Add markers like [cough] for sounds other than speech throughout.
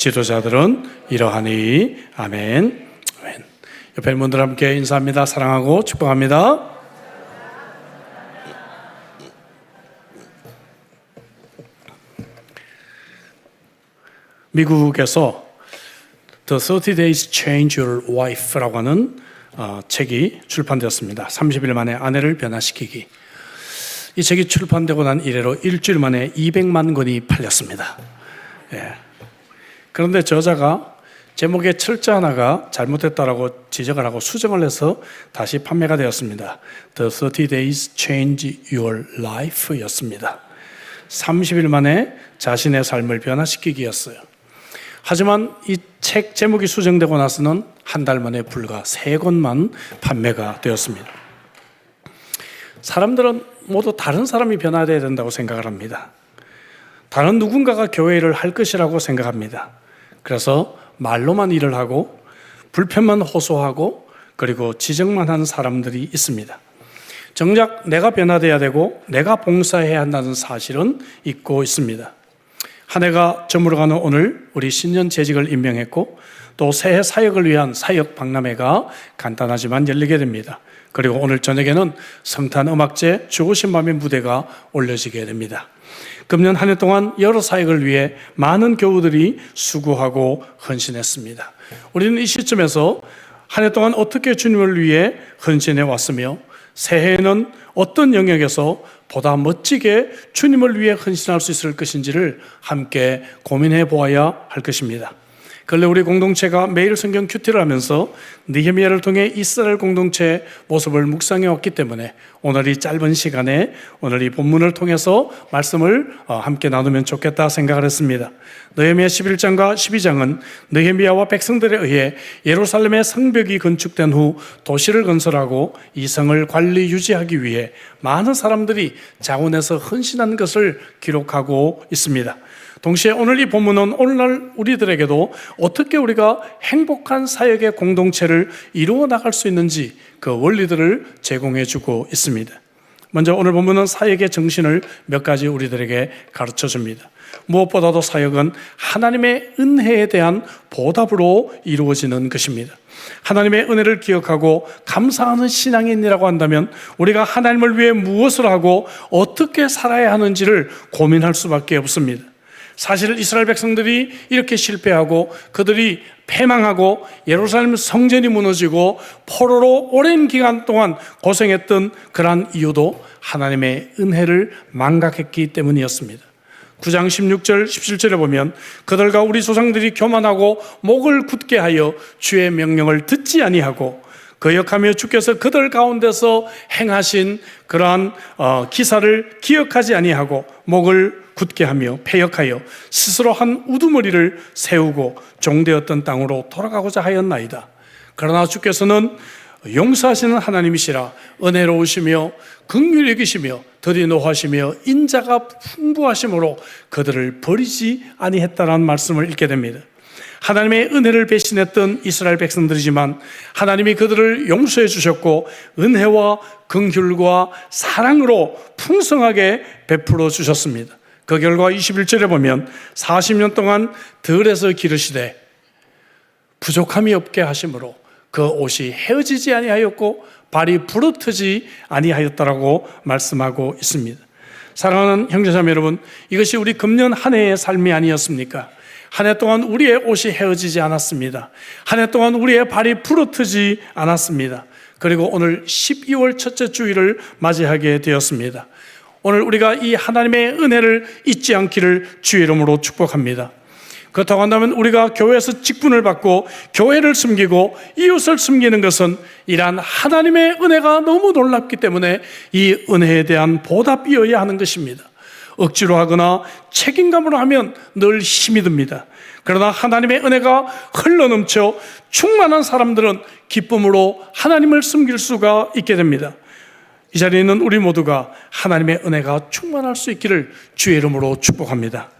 지도자들은 이러하니 아멘. 아멘. 옆에 분들 함께 인사합니다. 사랑하고 축복합니다. 미국에서 The 30 Days Change Your Wife라고 하는 어, 책이 출판되었습니다. 30일 만에 아내를 변화시키기. 이 책이 출판되고 난 이래로 일주일 만에 200만 권이 팔렸습니다. 예. 그런데 저자가 제목의 철자 하나가 잘못됐다라고 지적을 하고 수정을 해서 다시 판매가 되었습니다. The 30 Days Change Your Life 였습니다. 30일 만에 자신의 삶을 변화시키기였어요. 하지만 이 책 제목이 수정되고 나서는 한 달 만에 불과 세 권만 판매가 되었습니다. 사람들은 모두 다른 사람이 변화되어야 된다고 생각을 합니다. 다른 누군가가 교회를 할 것이라고 생각합니다. 그래서 말로만 일을 하고 불편만 호소하고 그리고 지적만 하는 사람들이 있습니다. 정작 내가 변화돼야 되고 내가 봉사해야 한다는 사실은 잊고 있습니다. 한 해가 저물어가는 오늘 우리 신년 재직을 임명했고 또 새해 사역을 위한 사역 박람회가 간단하지만 열리게 됩니다. 그리고 오늘 저녁에는 성탄 음악제 죽으신 밤의 무대가 올려지게 됩니다. 금년 한 해 동안 여러 사역을 위해 많은 교우들이 수고하고 헌신했습니다. 우리는 이 시점에서 한 해 동안 어떻게 주님을 위해 헌신해 왔으며 새해에는 어떤 영역에서 보다 멋지게 주님을 위해 헌신할 수 있을 것인지를 함께 고민해 보아야 할 것입니다. 근래 우리 공동체가 매일 성경 큐티를 하면서 느헤미야를 통해 이스라엘 공동체의 모습을 묵상해 왔기 때문에 오늘 이 짧은 시간에 오늘 이 본문을 통해서 말씀을 어, 함께 나누면 좋겠다 생각을 했습니다. 느헤미야 11장과 12장은 느헤미야와 백성들에 의해 예루살렘의 성벽이 건축된 후 도시를 건설하고 이 성을 관리 유지하기 위해 많은 사람들이 자원해서 헌신한 것을 기록하고 있습니다. 동시에 오늘 이 본문은 오늘날 우리들에게도 어떻게 우리가 행복한 사역의 공동체를 이루어 나갈 수 있는지 그 원리들을 제공해 주고 있습니다. 먼저 오늘 본문은 사역의 정신을 몇 가지 우리들에게 가르쳐 줍니다. 무엇보다도 사역은 하나님의 은혜에 대한 보답으로 이루어지는 것입니다. 하나님의 은혜를 기억하고 감사하는 신앙인이라고 한다면 우리가 하나님을 위해 무엇을 하고 어떻게 살아야 하는지를 고민할 수밖에 없습니다. 사실 이스라엘 백성들이 이렇게 실패하고 그들이 패망하고 예루살렘 성전이 무너지고 포로로 오랜 기간 동안 고생했던 그러한 이유도 하나님의 은혜를 망각했기 때문이었습니다. 9장 16절 17절에 보면 그들과 우리 조상들이 교만하고 목을 굳게 하여 주의 명령을 듣지 아니하고 거역하며 주께서 그들 가운데서 행하신 그러한 어, 기사를 기억하지 아니하고 목을 굳게 하며 폐역하여 스스로 한 우두머리를 세우고 종되었던 땅으로 돌아가고자 하였나이다. 그러나 주께서는 용서하시는 하나님이시라 은혜로우시며 긍휼히 여기시며 더디 노하시며 인자가 풍부하심으로 그들을 버리지 아니했다라는 말씀을 읽게 됩니다. 하나님의 은혜를 배신했던 이스라엘 백성들이지만 하나님이 그들을 용서해 주셨고 은혜와 긍휼과 사랑으로 풍성하게 베풀어 주셨습니다. 그 결과 21절에 보면 40년 동안 들에서 기르시되 부족함이 없게 하심으로 그 옷이 헤어지지 아니하였고 발이 부르트지 아니하였다라고 말씀하고 있습니다. 사랑하는 형제자매 여러분, 이것이 우리 금년 한 해의 삶이 아니었습니까? 한 해 동안 우리의 옷이 헤어지지 않았습니다. 한 해 동안 우리의 발이 부르트지 않았습니다. 그리고 오늘 12월 첫째 주일을 맞이하게 되었습니다. 오늘 우리가 이 하나님의 은혜를 잊지 않기를 주의 이름으로 축복합니다. 그렇다고 한다면 우리가 교회에서 직분을 받고 교회를 숨기고 이웃을 숨기는 것은 이러한 하나님의 은혜가 너무 놀랍기 때문에 이 은혜에 대한 보답이어야 하는 것입니다. 억지로 하거나 책임감으로 하면 늘 힘이 듭니다. 그러나 하나님의 은혜가 흘러넘쳐 충만한 사람들은 기쁨으로 하나님을 숨길 수가 있게 됩니다. 이 자리에 있는 우리 모두가 하나님의 은혜가 충만할 수 있기를 주의 이름으로 축복합니다.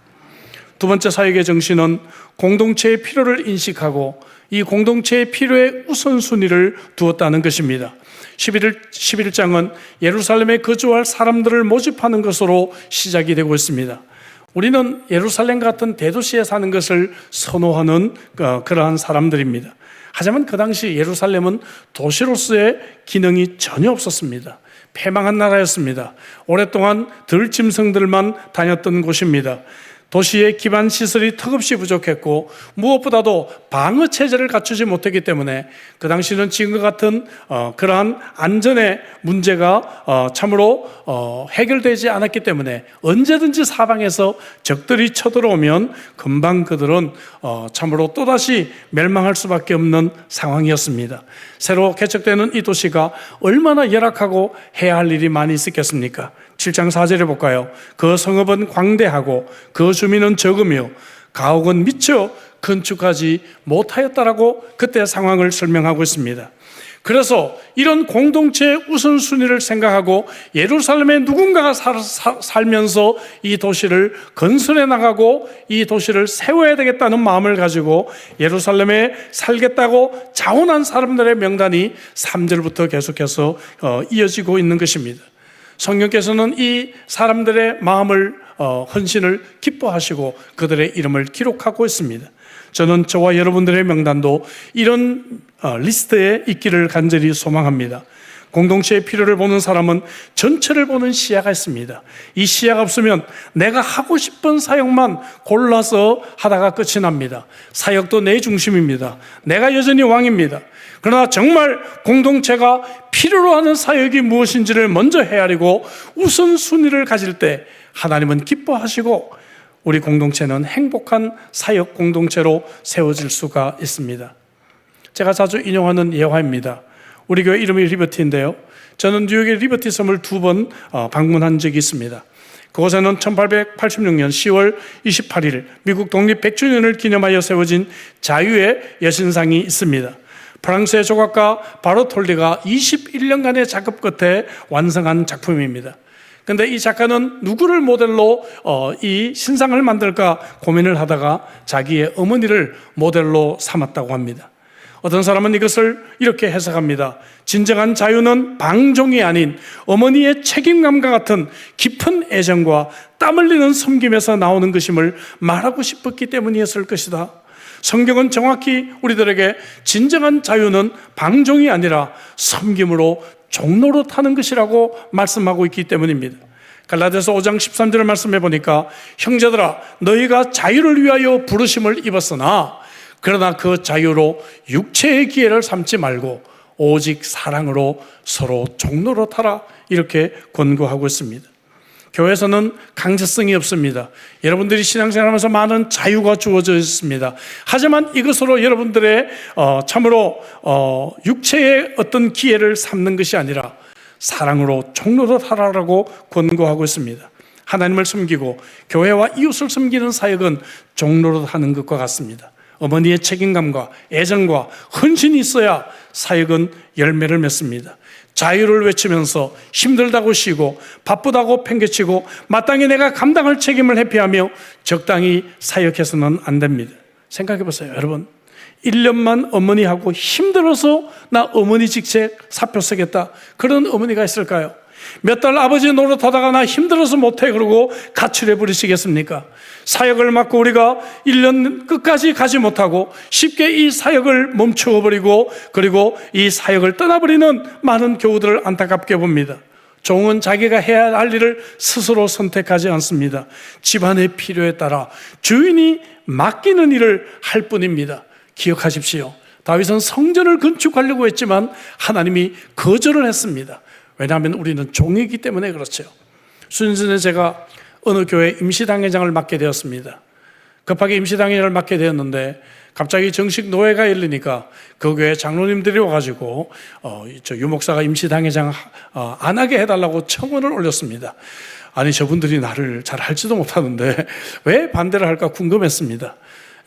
두 번째 사역의 정신은 공동체의 필요를 인식하고 이 공동체의 필요에 우선순위를 두었다는 것입니다. 11일, 11장은 예루살렘에 거주할 사람들을 모집하는 것으로 시작이 되고 있습니다. 우리는 예루살렘 같은 대도시에 사는 것을 선호하는 어, 그러한 사람들입니다. 하지만 그 당시 예루살렘은 도시로서의 기능이 전혀 없었습니다. 패망한 나라였습니다. 오랫동안 들짐승들만 다녔던 곳입니다. 도시의 기반 시설이 턱없이 부족했고 무엇보다도 방어 체제를 갖추지 못했기 때문에 그 당시는 지금과 같은 어, 그러한 안전의 문제가 어, 참으로 어, 해결되지 않았기 때문에 언제든지 사방에서 적들이 쳐들어오면 금방 그들은 어, 참으로 또다시 멸망할 수밖에 없는 상황이었습니다. 새로 개척되는 이 도시가 얼마나 열악하고 해야 할 일이 많이 있었겠습니까? 7장 4절에 볼까요? 그 성읍은 광대하고 그 주민은 적으며 가옥은 미처 건축하지 못하였다라고 그때 상황을 설명하고 있습니다. 그래서 이런 공동체의 우선순위를 생각하고 예루살렘에 누군가가 살, 살면서 이 도시를 건설해 나가고 이 도시를 세워야 되겠다는 마음을 가지고 예루살렘에 살겠다고 자원한 사람들의 명단이 3절부터 계속해서 어, 이어지고 있는 것입니다. 성령께서는 이 사람들의 마음을 어, 헌신을 기뻐하시고 그들의 이름을 기록하고 있습니다. 저는 저와 여러분들의 명단도 이런 어, 리스트에 있기를 간절히 소망합니다. 공동체의 필요를 보는 사람은 전체를 보는 시야가 있습니다. 이 시야가 없으면 내가 하고 싶은 사역만 골라서 하다가 끝이 납니다. 사역도 내 중심입니다. 내가 여전히 왕입니다. 그러나 정말 공동체가 필요로 하는 사역이 무엇인지를 먼저 헤아리고 우선순위를 가질 때 하나님은 기뻐하시고 우리 공동체는 행복한 사역 공동체로 세워질 수가 있습니다. 제가 자주 인용하는 예화입니다. 우리 교회 이름이 리버티인데요. 저는 뉴욕의 리버티 섬을 두번 어, 방문한 적이 있습니다. 그곳에는 1886년 10월 28일 미국 독립 100주년을 기념하여 세워진 자유의 여신상이 있습니다. 프랑스의 조각가 바로톨리가 21년간의 작업 끝에 완성한 작품입니다. 근데 이 작가는 누구를 모델로 어, 이 신상을 만들까 고민을 하다가 자기의 어머니를 모델로 삼았다고 합니다. 어떤 사람은 이것을 이렇게 해석합니다. 진정한 자유는 방종이 아닌 어머니의 책임감과 같은 깊은 애정과 땀 흘리는 섬김에서 나오는 것임을 말하고 싶었기 때문이었을 것이다. 성경은 정확히 우리들에게 진정한 자유는 방종이 아니라 섬김으로 종로로 타는 것이라고 말씀하고 있기 때문입니다. 갈라디아서 5장 13절을 말씀해 보니까 형제들아 너희가 자유를 위하여 부르심을 입었으나 그러나 그 자유로 육체의 기회를 삼지 말고 오직 사랑으로 서로 종로로 타라 이렇게 권고하고 있습니다. 교회에서는 강제성이 없습니다. 여러분들이 신앙생활하면서 많은 자유가 주어져 있습니다. 하지만 이것으로 여러분들의 어, 참으로 어, 육체의 어떤 기회를 삼는 것이 아니라 사랑으로 종로로 타라라고 권고하고 있습니다. 하나님을 섬기고 교회와 이웃을 섬기는 사역은 종로로 하는 것과 같습니다. 어머니의 책임감과 애정과 헌신이 있어야 사역은 열매를 맺습니다. 자유를 외치면서 힘들다고 쉬고 바쁘다고 팽개치고 마땅히 내가 감당할 책임을 회피하며 적당히 사역해서는 안 됩니다. 생각해 보세요, 여러분. 1년만 어머니하고 힘들어서 나 어머니 직책 사표 쓰겠다. 그런 어머니가 있을까요? 몇 달 아버지 노릇하다가 나 힘들어서 못해 그러고 가출해 버리시겠습니까? 사역을 맡고 우리가 1년 끝까지 가지 못하고 쉽게 이 사역을 멈추어 버리고 그리고 이 사역을 떠나버리는 많은 교우들을 안타깝게 봅니다. 종은 자기가 해야 할 일을 스스로 선택하지 않습니다. 집안의 필요에 따라 주인이 맡기는 일을 할 뿐입니다. 기억하십시오. 다윗은 성전을 건축하려고 했지만 하나님이 거절을 했습니다. 왜냐하면 우리는 종이기 때문에 그렇죠. 수년 전에 제가 어느 교회 임시당회장을 맡게 되었습니다. 급하게 임시당회장을 맡게 되었는데 갑자기 정식 노회가 열리니까 그 교회 장로님들이 와가지고 어, 저 유목사가 임시당회장 어, 안 하게 해달라고 청원을 올렸습니다. 아니 저분들이 나를 잘 할지도 못하는데 [laughs] 왜 반대를 할까 궁금했습니다.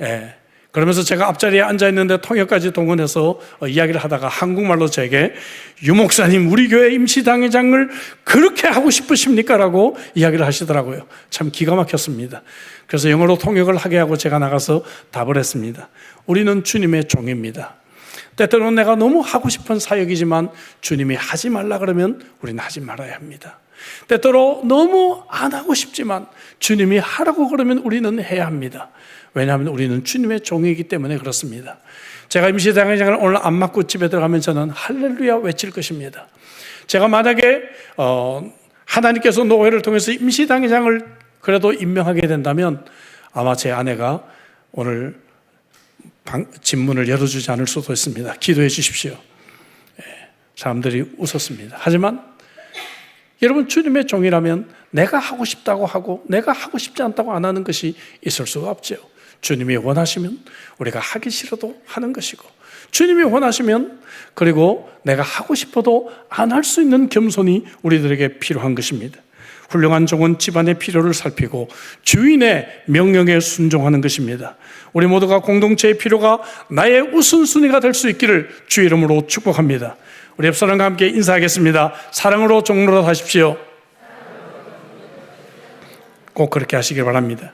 예. 그러면서 제가 앞자리에 앉아 있는데 통역까지 동원해서 어, 이야기를 하다가 한국말로 제게 유목사님 우리 교회 임시당회장을 그렇게 하고 싶으십니까? 라고 이야기를 하시더라고요. 참 기가 막혔습니다. 그래서 영어로 통역을 하게 하고 제가 나가서 답을 했습니다. 우리는 주님의 종입니다. 때때로는 내가 너무 하고 싶은 사역이지만 주님이 하지 말라 그러면 우리는 하지 말아야 합니다. 때때로 너무 안 하고 싶지만 주님이 하라고 그러면 우리는 해야 합니다. 왜냐하면 우리는 주님의 종이기 때문에 그렇습니다. 제가 임시당회장을 오늘 안 맞고 집에 들어가면 저는 할렐루야 외칠 것입니다. 제가 만약에 어, 하나님께서 노회를 통해서 임시당회장을 그래도 임명하게 된다면 아마 제 아내가 오늘 방, 집문을 열어주지 않을 수도 있습니다. 기도해 주십시오. 예, 사람들이 웃었습니다. 하지만 여러분 주님의 종이라면 내가 하고 싶다고 하고 내가 하고 싶지 않다고 안 하는 것이 있을 수가 없죠. 주님이 원하시면 우리가 하기 싫어도 하는 것이고 주님이 원하시면 그리고 내가 하고 싶어도 안 할 수 있는 겸손이 우리들에게 필요한 것입니다. 훌륭한 종은 집안의 필요를 살피고 주인의 명령에 순종하는 것입니다. 우리 모두가 공동체의 필요가 나의 우선순위가 될 수 있기를 주 이름으로 축복합니다. 우리 옆 사람과 함께 인사하겠습니다. 사랑으로 종로로 하십시오. 꼭 그렇게 하시길 바랍니다.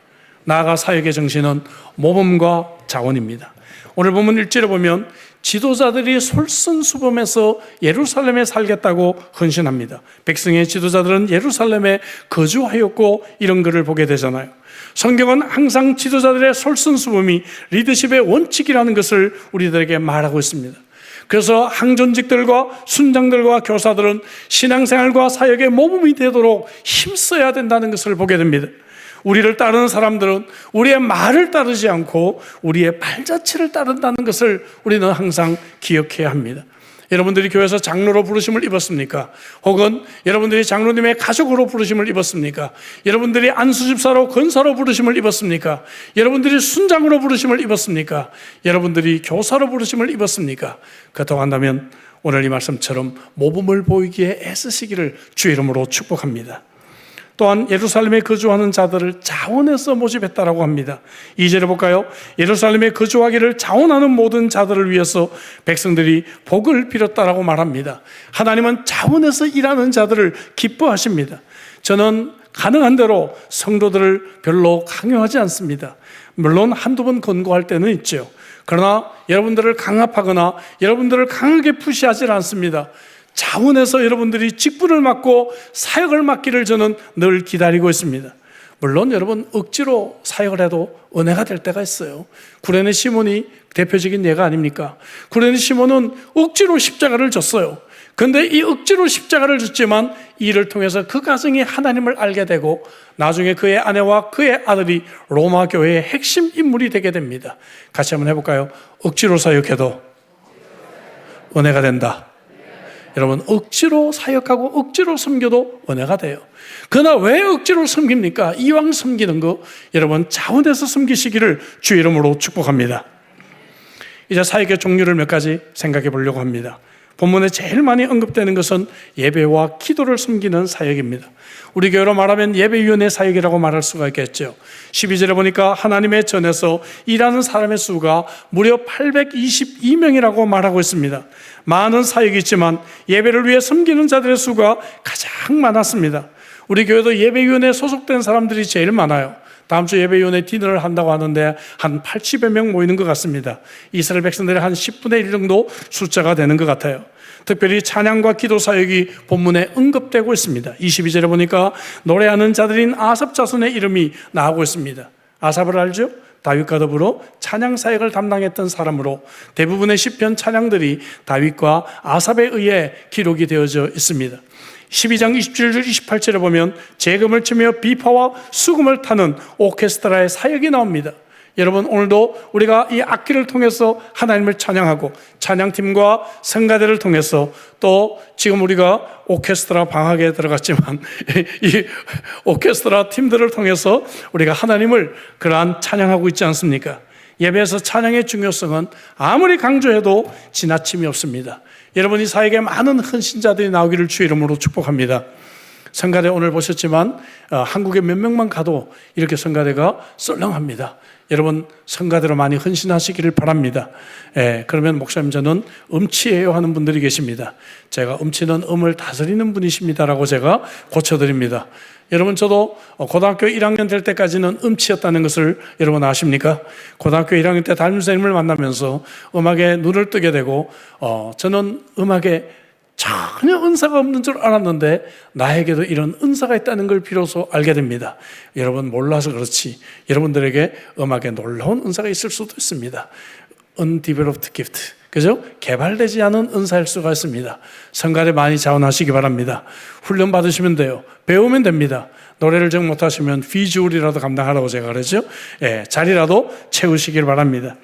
나아가 사역의 정신은 모범과 자원입니다. 오늘 본문 일절에 보면 지도자들이 솔선수범해서 예루살렘에 살겠다고 헌신합니다. 백성의 지도자들은 예루살렘에 거주하였고 이런 글을 보게 되잖아요. 성경은 항상 지도자들의 솔선수범이 리더십의 원칙이라는 것을 우리들에게 말하고 있습니다. 그래서 항존직들과 순장들과 교사들은 신앙생활과 사역의 모범이 되도록 힘써야 된다는 것을 보게 됩니다. 우리를 따르는 사람들은 우리의 말을 따르지 않고 우리의 발자취를 따른다는 것을 우리는 항상 기억해야 합니다. 여러분들이 교회에서 장로로 부르심을 입었습니까? 혹은 여러분들이 장로님의 가족으로 부르심을 입었습니까? 여러분들이 안수집사로 건사로 부르심을 입었습니까? 여러분들이 순장으로 부르심을 입었습니까? 여러분들이 교사로 부르심을 입었습니까? 한다면 오늘 이 말씀처럼 모범을 보이기에 애쓰시기를 주 이름으로 축복합니다. 또한 예루살렘에 거주하는 자들을 자원해서 모집했다라고 합니다. 이절에 볼까요? 예루살렘에 거주하기를 자원하는 모든 자들을 위해서 백성들이 복을 빌었다라고 말합니다. 하나님은 자원해서 일하는 자들을 기뻐하십니다. 저는 가능한 대로 성도들을 별로 강요하지 않습니다. 물론 한두 번 권고할 때는 있죠. 그러나 여러분들을 강압하거나 여러분들을 강하게 푸시하지 않습니다. 자원해서 여러분들이 직분을 맡고 사역을 맡기를 저는 늘 기다리고 있습니다. 물론 여러분 억지로 사역을 해도 은혜가 될 때가 있어요. 구레네 시몬이 대표적인 예가 아닙니까? 구레네 시몬은 억지로 십자가를 졌어요. 근데 이 억지로 십자가를 졌지만 이를 통해서 그 가정이 하나님을 알게 되고 나중에 그의 아내와 그의 아들이 로마 교회의 핵심 인물이 되게 됩니다. 같이 한번 해볼까요? 억지로 사역해도 은혜가 된다. 여러분 억지로 사역하고 억지로 섬겨도 은혜가 돼요. 그러나 왜 억지로 섬깁니까? 이왕 섬기는 거 여러분 자원해서 섬기시기를 주 이름으로 축복합니다. 이제 사역의 종류를 몇 가지 생각해 보려고 합니다. 본문에 제일 많이 언급되는 것은 예배와 기도를 섬기는 사역입니다. 우리 교회로 말하면 예배위원회 사역이라고 말할 수가 있겠죠. 12절에 보니까 하나님의 전에서 일하는 사람의 수가 무려 822명이라고 말하고 있습니다. 많은 사역이 있지만 예배를 위해 섬기는 자들의 수가 가장 많았습니다. 우리 교회도 예배위원회에 소속된 사람들이 제일 많아요. 다음 주 예배위원회 디너를 한다고 하는데 한 80여 명 모이는 것 같습니다. 이스라엘 백성들의 한 10분의 1 정도 숫자가 되는 것 같아요. 특별히 찬양과 기도 사역이 본문에 언급되고 있습니다. 22절에 보니까 노래하는 자들인 아삽 자손의 이름이 나오고 있습니다. 아삽을 알죠? 다윗과 더불어 찬양 사역을 담당했던 사람으로 대부분의 시편 찬양들이 다윗과 아삽에 의해 기록이 되어져 있습니다. 12장 27절 28절에 보면 재금을 치며 비파와 수금을 타는 오케스트라의 사역이 나옵니다. 여러분 오늘도 우리가 이 악기를 통해서 하나님을 찬양하고 찬양팀과 성가대를 통해서 또 지금 우리가 오케스트라 방학에 들어갔지만 [laughs] 이 오케스트라 팀들을 통해서 우리가 하나님을 그러한 찬양하고 있지 않습니까? 예배에서 찬양의 중요성은 아무리 강조해도 지나침이 없습니다. 여러분 이 사역에 많은 헌신자들이 나오기를 주 이름으로 축복합니다. 성가대 오늘 보셨지만 어, 한국에 몇 명만 가도 이렇게 성가대가 썰렁합니다. 여러분 성가대로 많이 헌신하시기를 바랍니다. 예, 그러면 목사님 저는 음치예요 하는 분들이 계십니다. 제가 음치는 음을 다스리는 분이십니다라고 제가 고쳐드립니다. 여러분 저도 고등학교 1학년 될 때까지는 음치였다는 것을 여러분 아십니까? 고등학교 1학년 때 담임 선생님을 만나면서 음악에 눈을 뜨게 되고 어, 저는 음악에 전혀 은사가 없는 줄 알았는데 나에게도 이런 은사가 있다는 걸 비로소 알게 됩니다. 여러분 몰라서 그렇지 여러분들에게 음악에 놀라운 은사가 있을 수도 있습니다. undeveloped gift. 그죠? 개발되지 않은 은사일 수가 있습니다. 성가대 많이 자원하시기 바랍니다. 훈련 받으시면 돼요. 배우면 됩니다. 노래를 정 못하시면 비주얼이라도 감당하라고 제가 그러죠. 예, 자리라도 채우시길 바랍니다.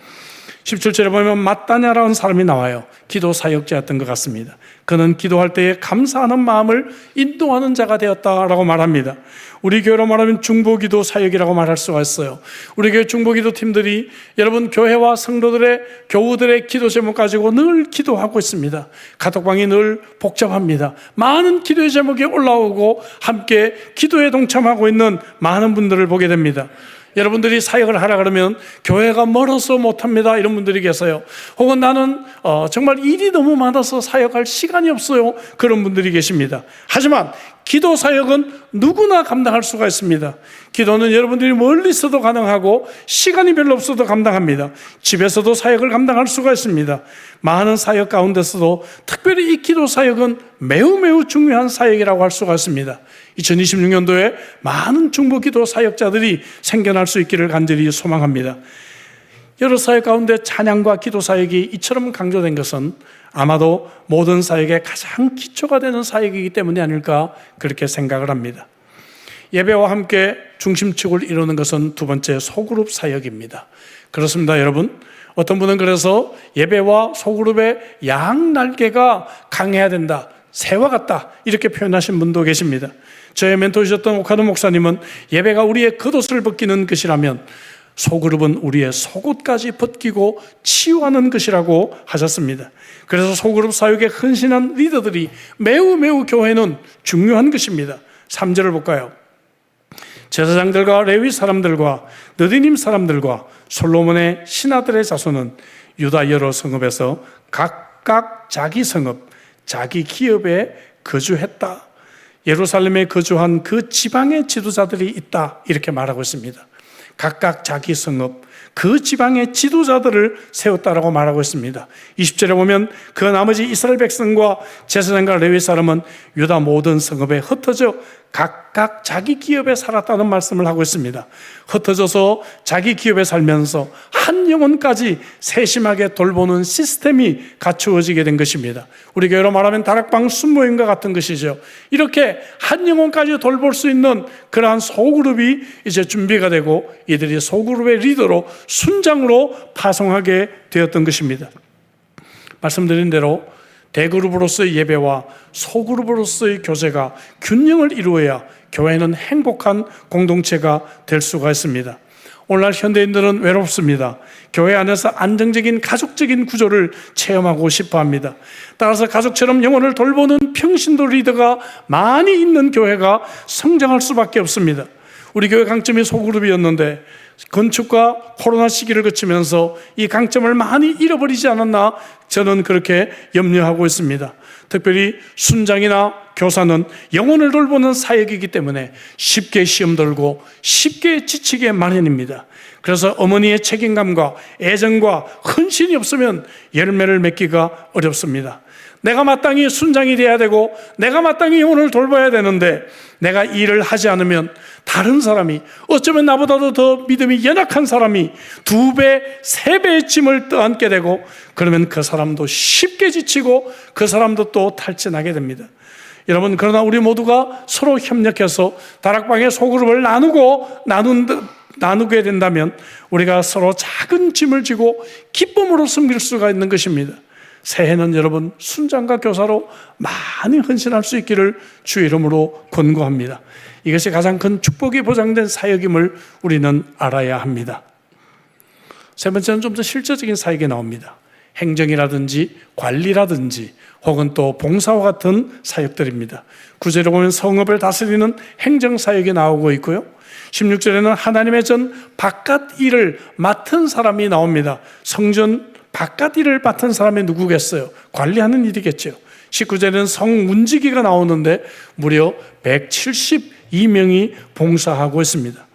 17절에 보면 마따냐라는 사람이 나와요. 기도 사역자였던 것 같습니다. 그는 기도할 때에 감사하는 마음을 인도하는 자가 되었다라고 말합니다. 우리 교회로 말하면 중보기도 사역이라고 말할 수가 있어요. 우리 교회 중보기도 팀들이 여러분 교회와 성도들의 교우들의 기도 제목 가지고 늘 기도하고 있습니다. 카톡방이 늘 복잡합니다. 많은 기도의 제목이 올라오고 함께 기도에 동참하고 있는 많은 분들을 보게 됩니다. 여러분들이 사역을 하라 그러면 교회가 멀어서 못합니다. 이런 분들이 계세요. 혹은 나는 어, 정말 일이 너무 많아서 사역할 시간이 없어요. 그런 분들이 계십니다. 하지만 기도 사역은 누구나 감당할 수가 있습니다. 기도는 여러분들이 멀리 있어도 가능하고 시간이 별로 없어도 감당합니다. 집에서도 사역을 감당할 수가 있습니다. 많은 사역 가운데서도 특별히 이 기도 사역은 매우 매우 중요한 사역이라고 할 수가 있습니다. 2026년도에 많은 중보 기도 사역자들이 생겨날 수 있기를 간절히 소망합니다. 여러 사역 가운데 찬양과 기도 사역이 이처럼 강조된 것은 아마도 모든 사역의 가장 기초가 되는 사역이기 때문이 아닐까 그렇게 생각을 합니다. 예배와 함께 중심축을 이루는 것은 두 번째 소그룹 사역입니다. 그렇습니다, 여러분. 어떤 분은 그래서 예배와 소그룹의 양 날개가 강해야 된다. 새와 같다. 이렇게 표현하신 분도 계십니다. 저의 멘토이셨던 오카노 목사님은 예배가 우리의 겉옷을 벗기는 것이라면 소그룹은 우리의 속옷까지 벗기고 치유하는 것이라고 하셨습니다. 그래서 소그룹 사역에 헌신한 리더들이 매우 매우 교회는 중요한 것입니다. 3절을 볼까요? 제사장들과 레위 사람들과 느디님 사람들과 솔로몬의 신하들의 자손은 유다 여러 성읍에서 각각 자기 성읍, 자기 기업에 거주했다. 예루살렘에 거주한 그 지방의 지도자들이 있다. 이렇게 말하고 있습니다. 각각 자기 성읍, 그 지방의 지도자들을 세웠다라고 말하고 있습니다. 20절에 보면 그 나머지 이스라엘 백성과 제사장과 레위 사람은 유다 모든 성읍에 흩어져 각각 자기 기업에 살았다는 말씀을 하고 있습니다. 흩어져서 자기 기업에 살면서 한 영혼까지 세심하게 돌보는 시스템이 갖추어지게 된 것입니다. 우리 교회로 말하면 다락방 순모임과 같은 것이죠. 이렇게 한 영혼까지 돌볼 수 있는 그러한 소그룹이 이제 준비가 되고 이들이 소그룹의 리더로 순장으로 파송하게 되었던 것입니다. 말씀드린 대로 대그룹으로서의 예배와 소그룹으로서의 교제가 균형을 이루어야 교회는 행복한 공동체가 될 수가 있습니다. 오늘날 현대인들은 외롭습니다. 교회 안에서 안정적인 가족적인 구조를 체험하고 싶어 합니다. 따라서 가족처럼 영혼을 돌보는 평신도 리더가 많이 있는 교회가 성장할 수밖에 없습니다. 우리 교회 강점이 소그룹이었는데 건축과 코로나 시기를 거치면서 이 강점을 많이 잃어버리지 않았나 저는 그렇게 염려하고 있습니다. 특별히 순장이나 교사는 영혼을 돌보는 사역이기 때문에 쉽게 시험 들고 쉽게 지치게 마련입니다. 그래서 어머니의 책임감과 애정과 헌신이 없으면 열매를 맺기가 어렵습니다. 내가 마땅히 순장이 돼야 되고 내가 마땅히 영혼을 돌봐야 되는데 내가 일을 하지 않으면 다른 사람이 어쩌면 나보다도 더 믿음이 연약한 사람이 두 배, 세 배의 짐을 떠안게 되고 그러면 그 사람도 쉽게 지치고 그 사람도 또 탈진하게 됩니다. 여러분 그러나 우리 모두가 서로 협력해서 다락방의 소그룹을 나누고 나눈 나누게 된다면 우리가 서로 작은 짐을 지고 기쁨으로 섬길 수가 있는 것입니다. 새해는 여러분 순장과 교사로 많이 헌신할 수 있기를 주 이름으로 권고합니다. 이것이 가장 큰 축복이 보장된 사역임을 우리는 알아야 합니다. 세 번째는 좀 더 실제적인 사역이 나옵니다. 행정이라든지 관리라든지 혹은 또 봉사와 같은 사역들입니다. 구제로 보면 성읍을 다스리는 행정 사역이 나오고 있고요. 16절에는 하나님의 전 바깥 일을 맡은 사람이 나옵니다. 성전 바깥 일을 맡은 사람이 누구겠어요? 관리하는 일이겠죠. 19절에는 성 문지기가 나오는데 무려 172명이 봉사하고 있습니다.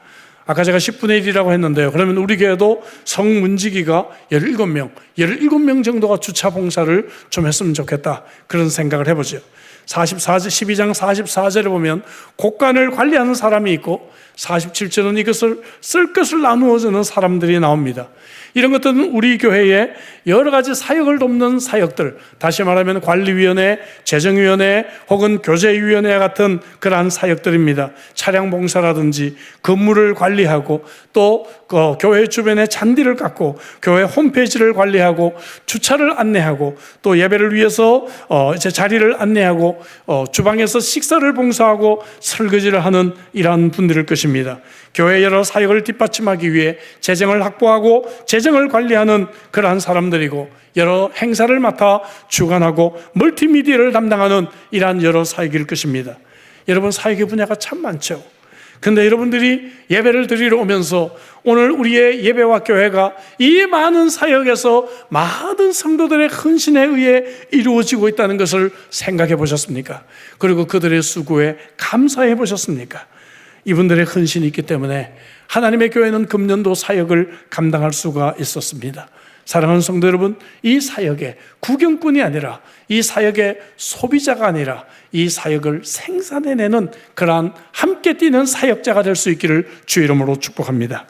아까 제가 10분의 1이라고 했는데요. 그러면 우리 교회도 성 문지기가 17명, 17명 정도가 주차 봉사를 좀 했으면 좋겠다. 그런 생각을 해보죠. 44, 12장 44절에 보면 곡간을 관리하는 사람이 있고 47절은 이것을 쓸 것을 나누어 주는 사람들이 나옵니다. 이런 것들은 우리 교회에 여러 가지 사역을 돕는 사역들, 다시 말하면 관리위원회, 재정위원회 혹은 교제위원회 같은 그러한 사역들입니다. 차량 봉사라든지 건물을 관리하고 또 그 교회 주변에 잔디를 깎고 교회 홈페이지를 관리하고 주차를 안내하고 또 예배를 위해서 어 이제 자리를 안내하고 어 주방에서 식사를 봉사하고 설거지를 하는 이러한 분들일 것입니다. 교회 여러 사역을 뒷받침하기 위해 재정을 확보하고 재 정을 관리하는 그러한 사람들이고 여러 행사를 맡아 주관하고 멀티미디어를 담당하는 이러한 여러 사역일 것입니다. 여러분 사역의 분야가 참 많죠. 근데 여러분들이 예배를 드리러 오면서 오늘 우리의 예배와 교회가 이 많은 사역에서 많은 성도들의 헌신에 의해 이루어지고 있다는 것을 생각해 보셨습니까? 그리고 그들의 수고에 감사해 보셨습니까? 이분들의 헌신이 있기 때문에 하나님의 교회는 금년도 사역을 감당할 수가 있었습니다. 사랑하는 성도 여러분, 이 사역의 구경꾼이 아니라 이 사역의 소비자가 아니라 이 사역을 생산해내는 그러한 함께 뛰는 사역자가 될 수 있기를 주 이름으로 축복합니다.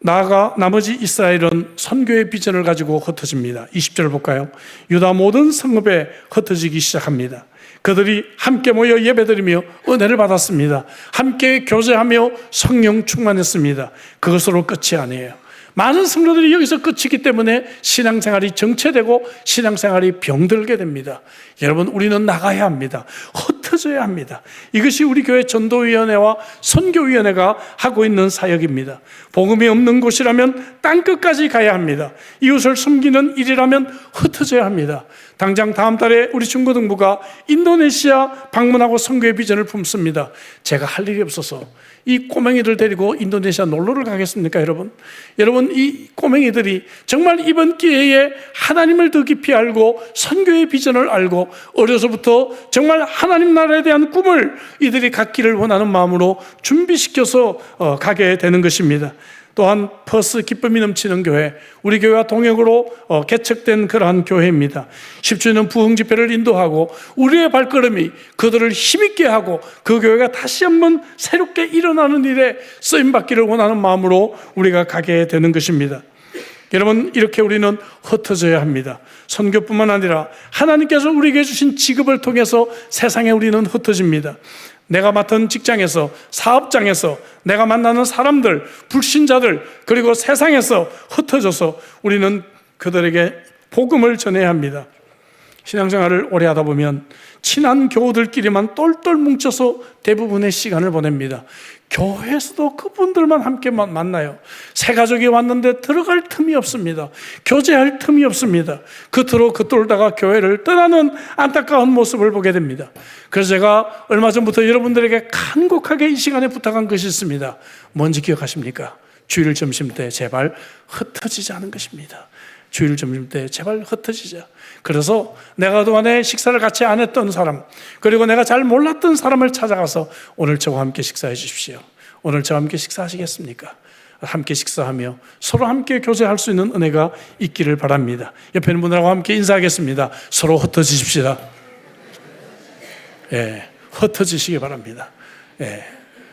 나아가 나머지 이스라엘은 선교의 비전을 가지고 흩어집니다. 20절 볼까요? 유다 모든 성읍에 흩어지기 시작합니다. 그들이 함께 모여 예배드리며 은혜를 받았습니다. 함께 교제하며 성령 충만했습니다. 그것으로 끝이 아니에요. 많은 성도들이 여기서 끝이기 때문에 신앙생활이 정체되고 신앙생활이 병들게 됩니다. 여러분, 우리는 나가야 합니다. 흩 어져야 합니다. 이것이 우리 교회 전도위원회와 선교위원회가 하고 있는 사역입니다. 복음이 없는 곳이라면 땅끝까지 가야 합니다. 이웃을 섬기는 일이라면 흩어져야 합니다. 당장 다음 달에 우리 중고등부가 인도네시아 방문하고 선교의 비전을 품습니다. 제가 할 일이 없어서 이 꼬맹이들 데리고 인도네시아 놀러를 가겠습니까, 여러분? 여러분, 이 꼬맹이들이 정말 이번 기회에 하나님을 더 깊이 알고 선교의 비전을 알고 어려서부터 정말 하나님 나라 에 대한 꿈을 이들이 갖기를 원하는 마음으로 준비시켜서 어, 가게 되는 것입니다. 또한 퍼스 기쁨이 넘치는 교회, 우리 교회와 동역으로 어, 개척된 그러한 교회입니다. 10주년 부흥 집회를 인도하고 우리의 발걸음이 그들을 힘있게 하고 그 교회가 다시 한번 새롭게 일어나는 일에 쓰임 받기를 원하는 마음으로 우리가 가게 되는 것입니다. 여러분 이렇게 우리는 흩어져야 합니다. 선교뿐만 아니라 하나님께서 우리에게 주신 직업을 통해서 세상에 우리는 흩어집니다. 내가 맡은 직장에서 사업장에서 내가 만나는 사람들, 불신자들 그리고 세상에서 흩어져서 우리는 그들에게 복음을 전해야 합니다. 신앙생활을 오래 하다 보면 친한 교우들끼리만 똘똘 뭉쳐서 대부분의 시간을 보냅니다. 교회에서도 그분들만 함께 만나요. 새 가족이 왔는데 들어갈 틈이 없습니다. 교제할 틈이 없습니다. 끝으로 겉돌다가 교회를 떠나는 안타까운 모습을 보게 됩니다. 그래서 제가 얼마 전부터 여러분들에게 간곡하게 이 시간에 부탁한 것이 있습니다. 뭔지 기억하십니까? 주일 점심 때 제발 흩어지지 않은 것입니다. 주일 점심 때 제발 흩어지자. 그래서 내가 그동안에 식사를 같이 안 했던 사람, 그리고 내가 잘 몰랐던 사람을 찾아가서 오늘 저와 함께 식사해 주십시오. 오늘 저와 함께 식사하시겠습니까? 함께 식사하며 서로 함께 교제할 수 있는 은혜가 있기를 바랍니다. 옆에 있는 분들하고 함께 인사하겠습니다. 서로 흩어지십시다. 예, 흩어지시기 바랍니다. 예,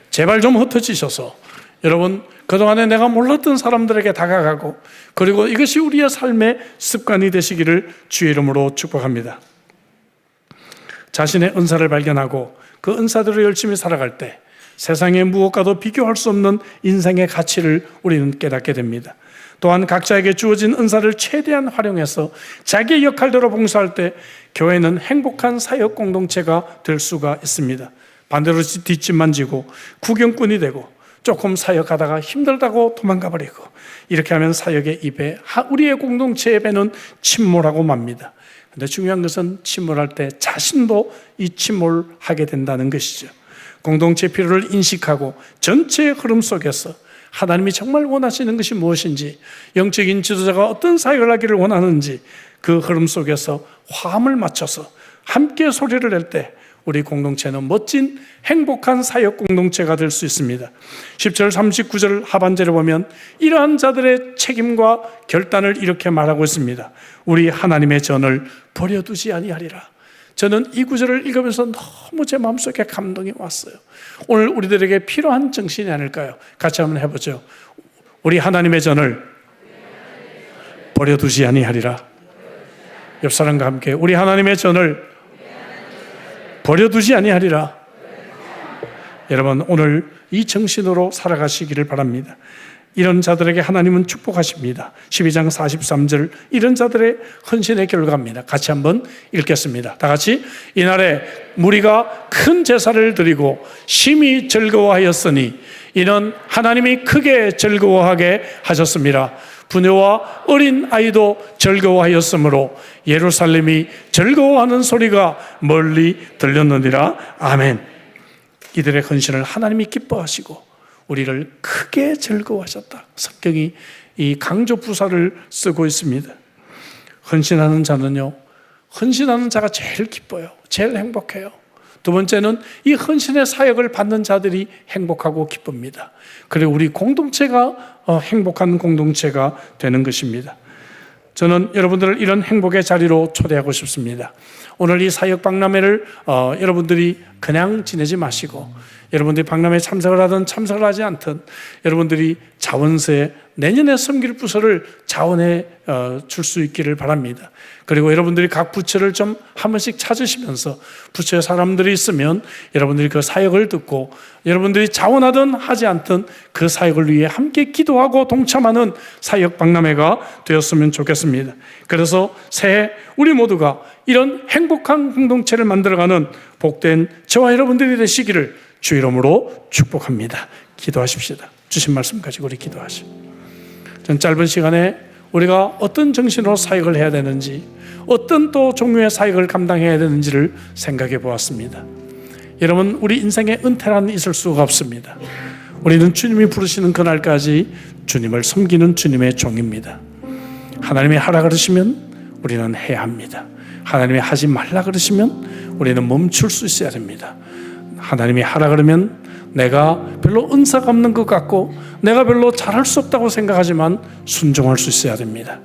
제발 좀 흩어지셔서 여러분 그동안에 내가 몰랐던 사람들에게 다가가고 그리고 이것이 우리의 삶의 습관이 되시기를 주의 이름으로 축복합니다. 자신의 은사를 발견하고 그 은사대로 열심히 살아갈 때 세상의 무엇과도 비교할 수 없는 인생의 가치를 우리는 깨닫게 됩니다. 또한 각자에게 주어진 은사를 최대한 활용해서 자기의 역할대로 봉사할 때 교회는 행복한 사역 공동체가 될 수가 있습니다. 반대로 뒷짐만 지고 구경꾼이 되고 조금 사역하다가 힘들다고 도망가 버리고 이렇게 하면 사역의 입에 우리의 공동체의 배는 침몰하고 맙니다. 근데 중요한 것은 침몰할 때 자신도 이 침몰하게 된다는 것이죠. 공동체 필요를 인식하고 전체의 흐름 속에서 하나님이 정말 원하시는 것이 무엇인지, 영적인 지도자가 어떤 사역을 하기를 원하는지 그 흐름 속에서 화음을 맞춰서 함께 소리를 낼 때 우리 공동체는 멋진 행복한 사역 공동체가 될 수 있습니다. 10절 39절 하반절에 보면 이러한 자들의 책임과 결단을 이렇게 말하고 있습니다. 우리 하나님의 전을 버려두지 아니하리라. 저는 이 구절을 읽으면서 너무 제 마음속에 감동이 왔어요. 오늘 우리들에게 필요한 정신이 아닐까요? 같이 한번 해보죠. 우리 하나님의 전을 버려두지 아니하리라. 옆 사람과 함께 우리 하나님의 전을 버려두지 아니하리라. 여러분 오늘 이 정신으로 살아가시기를 바랍니다. 이런 자들에게 하나님은 축복하십니다. 12장 43절 이런 자들의 헌신의 결과입니다. 같이 한번 읽겠습니다. 다 같이 이날에 무리가 큰 제사를 드리고 심히 즐거워하였으니 이는 하나님이 크게 즐거워하게 하셨습니다. 부녀와 어린 아이도 즐거워하였으므로 예루살렘이 즐거워하는 소리가 멀리 들렸느니라. 아멘. 이들의 헌신을 하나님이 기뻐하시고 우리를 크게 즐거워하셨다. 성경이 이 강조 부사를 쓰고 있습니다. 헌신하는 자는요, 헌신하는 자가 제일 기뻐요. 제일 행복해요. 두 번째는 이 헌신의 사역을 받는 자들이 행복하고 기쁩니다. 그리고 우리 공동체가 어, 행복한 공동체가 되는 것입니다. 저는 여러분들을 이런 행복의 자리로 초대하고 싶습니다. 오늘 이 사역 박람회를 어, 여러분들이 그냥 지내지 마시고 여러분들이 박람회에 참석을 하든 참석을 하지 않든 여러분들이 자원서에 내년에 섬길 부서를 자원해 어, 줄수 있기를 바랍니다. 그리고 여러분들이 각 부처를 좀 한 번씩 찾으시면서 부처의 사람들이 있으면 여러분들이 그 사역을 듣고 여러분들이 자원하든 하지 않든 그 사역을 위해 함께 기도하고 동참하는 사역 박람회가 되었으면 좋겠습니다. 그래서 새해 우리 모두가 이런 행복한 공동체를 만들어가는 복된 저와 여러분들이 되시기를 주 이름으로 축복합니다. 기도하십시다. 주신 말씀 가지고 우리 기도하시오. 전 짧은 시간에 우리가 어떤 정신으로 사역을 해야 되는지, 어떤 또 종류의 사역을 감당해야 되는지를 생각해 보았습니다. 여러분, 우리 인생에 은퇴라는 있을 수가 없습니다. 우리는 주님이 부르시는 그날까지 주님을 섬기는 주님의 종입니다. 하나님이 하라 그러시면 우리는 해야 합니다. 하나님이 하지 말라 그러시면 우리는 멈출 수 있어야 됩니다. 하나님이 하라 그러면 내가 별로 은사가 없는 것 같고 내가 별로 잘할 수 없다고 생각하지만 순종할 수 있어야 됩니다.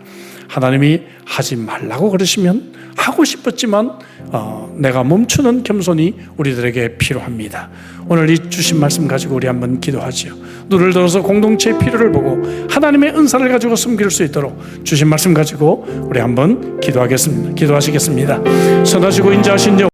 하나님이 하지 말라고 그러시면 하고 싶었지만 어, 내가 멈추는 겸손이 우리들에게 필요합니다. 오늘 이 주신 말씀 가지고 우리 한번 기도하지요. 눈을 들어서 공동체의 필요를 보고 하나님의 은사를 가지고 섬길 수 있도록 주신 말씀 가지고 우리 한번 기도하겠습니다. 기도하시겠습니다. 선하시고 인자하신 여